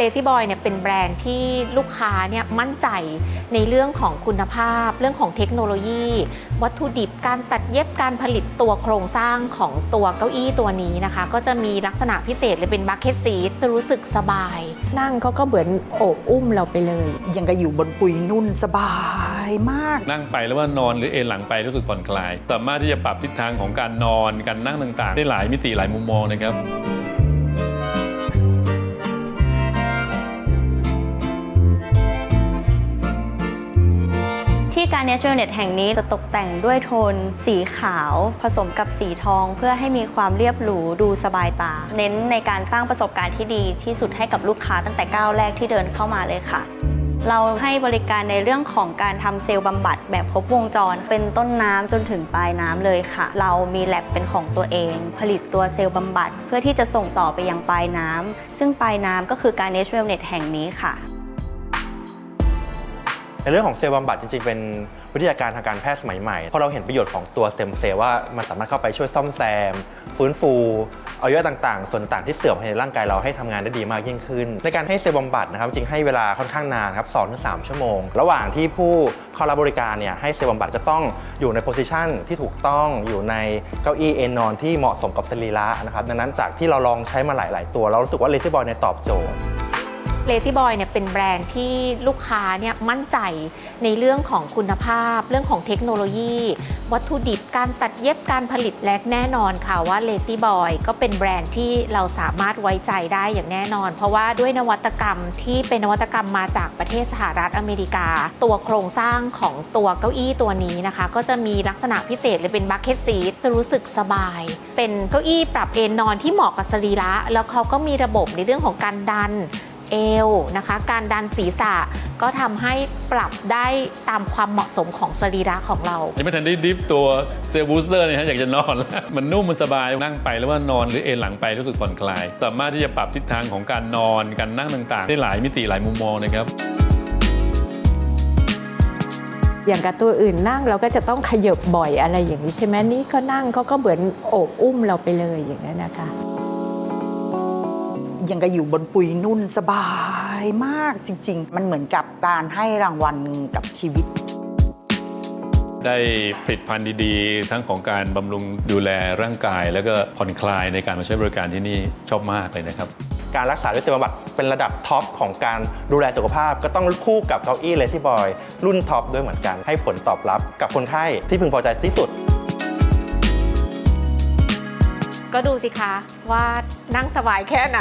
Lazy Boy เนี่ยเป็นแบรนด์ที่ลูกค้าเนี่ยมั่นใจในเรื่องของคุณภาพ เรื่องของเทคโนโลยี วัตถุดิบการตัดเย็บการผลิตตัวโครงสร้างของตัวเก้าอี้ตัวนี้นะคะ ก็จะมีลักษณะพิเศษเลยเป็นบัคเก็ตซีทรู้สึกสบาย นั่งเขาก็เหมือนโอบอุ้มเราไปเลย ยังกับอยู่บนปุยนุ่นสบายมาก นั่งไปแล้วว่านอนหรือเอนหลังไปรู้สึกผ่อนคลายสามารถที่จะปรับทิศทางของการนอนการนั่งต่างๆ ได้หลายมิติหลายมุมมองนะครับ ที่การ Natural Net แห่งนี้จะตกแต่งด้วยโทน สีขาวผสมกับสีทอง เพื่อให้มีความเรียบหรูดูสบายตา เน้นในการสร้างประสบการณ์ที่ดีที่สุดให้กับลูกค้าตั้งแต่ก้าวแรกที่เดินเข้ามาเลยค่ะเราให้บริการในเรื่องของการทำเซลล์บำบัดแบบครบวงจร เป็นต้นน้ำจนถึงปลายน้ำเลยค่ะ เรามีแลบเป็นของตัวเอง ผลิตตัวเซลล์บำบัด เพื่อที่จะส่งต่อไปยังปลายน้ำซึ่งปลายน้ำก็คือการ Natural Net แห่งนี้ค่ะ ในเรื่องของเซลล์บำบัดจริงๆ เป็นวิทยาการทางการแพทย์สมัยใหม่พราะเราเห็นประโยชน์ของตัวสเต็มเซลล์ว่ามันสามารถเข้าไปช่วยซ่อมแซม ฟื้นฟูอวัยวะต่างๆ ส่วนต่างที่เสื่อมภายในร่างกายเราให้ทำงานได้ดีมากยิ่งขึ้น ในการให้เซลล์บำบัดนะครับจริงให้เวลาค่อนข้างนานครับ2-3ถึง3ชั่วโมง ระหว่างที่ผู้เข้ารับบริการเนี่ยให้เซลล์บำบัดก็ต้องอยู่ในโพสิชันที่ถูกต้องอยู่ในเก้าอี้เอนนอนที่เหมาะสมกับสรีระนะครับดังนั้นจากที่เราลองใช้มาหลาย ๆ ตัวเรารู้สึกว่าเลซี่บอยในยตอบโจทย์ Lazy Boy เนี่ยเป็นแบรนด์ที่ลูกค้าเนี่ยมั่นใจในเรื่องของคุณภาพ เรื่องของเทคโนโลยี วัตถุดิบการตัดเย็บการผลิตและแน่นอนค่ะว่า Lazy Boy ก็เป็นแบรนด์ที่เราสามารถไว้ใจได้อย่างแน่นอน เพราะว่าด้วยนวัตกรรมที่เป็นนวัตกรรมมาจากประเทศสหรัฐอเมริกา ตัวโครงสร้างของตัวเก้าอี้ตัวนี้นะคะ ก็จะมีลักษณะพิเศษเลยเป็นบัคเก็ตซีทรู้สึกสบาย เป็นเก้าอี้ปรับเอนนอนที่เหมาะกับสรีระแล้วเขาก็มีระบบในเรื่องของการดัน เอวนะคะ การดันศีรษะก็ทำให้ปรับได้ตามความเหมาะสมของสรีระของเรา ยังไม่ทันได้ดิฟตัวเซลล์บูสเตอร์เนี่ยฮะอยากจะนอนแล้ว มันนุ่มมันสบายนั่งไปแล้วว่านอนหรือเอนหลังไปรู้สึกผ่อนคลาย สามารถที่จะปรับทิศทางของการนอนการนั่งต่างๆ ได้หลายมิติหลายมุมมองนะครับ อย่างกับตัวอื่นนั่งเราก็จะต้องขยบบ่อยอะไรอย่างนี้ใช่ไหมนี่ก็นั่งเขาก็เหมือนโอบอุ้มเราไปเลยอย่างนั้นนะคะ ยังกับอยู่บนปุยนุ่นสบายมากจริง ๆ มันเหมือนกับการให้รางวัลกับชีวิต ได้ผลิตภัณฑ์ดีๆ ทั้งของการบำรุงดูแลร่างกาย แล้วก็ผ่อนคลายในการมาใช้บริการที่นี่ชอบมากเลยนะครับ การรักษาด้วยเซลล์บำบัดเป็นระดับท็อปของการดูแลสุขภาพ ก็ต้องคู่กับเก้าอี้เลซี่บอย รุ่นท็อปด้วยเหมือนกัน ให้ผลตอบรับกับคนไข้ที่พึงพอใจที่สุด ก็ดูสิคะว่า นั่งสบายแค่ไหน